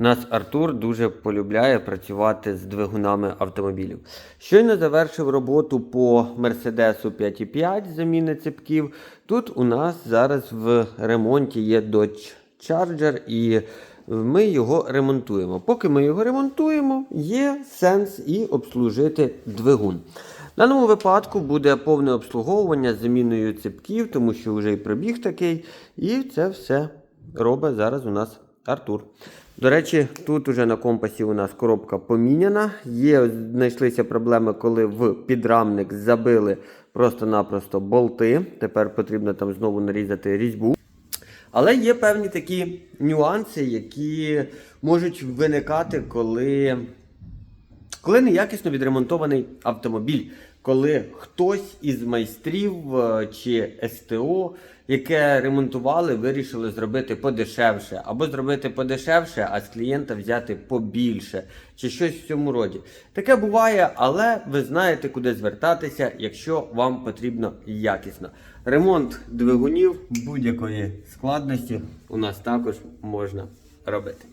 Нас Артур дуже полюбляє працювати з двигунами автомобілів. Щойно завершив роботу по Мерседесу 5.5 заміни цепків. Тут у нас зараз в ремонті є Dodge Charger і ми його ремонтуємо. Поки ми його ремонтуємо, є сенс і обслужити двигун. В даному випадку буде повне обслуговування з заміною цепків, тому що вже і пробіг такий. І це все робить зараз у нас Артур. До речі, тут уже на компасі у нас коробка поміняна. Є, знайшлися проблеми, коли в підрамник забили просто-напросто болти. Тепер потрібно там знову нарізати різьбу. Але є певні такі нюанси, які можуть виникати, коли коли неякісно відремонтований автомобіль, коли хтось із майстрів е, чи СТО, яке ремонтували, вирішили зробити подешевше, або зробити подешевше, а з клієнта взяти побільше, чи щось в цьому роді. Таке буває, але ви знаєте, куди звертатися, якщо вам потрібно якісно. Ремонт двигунів будь-якої складності у нас також можна робити.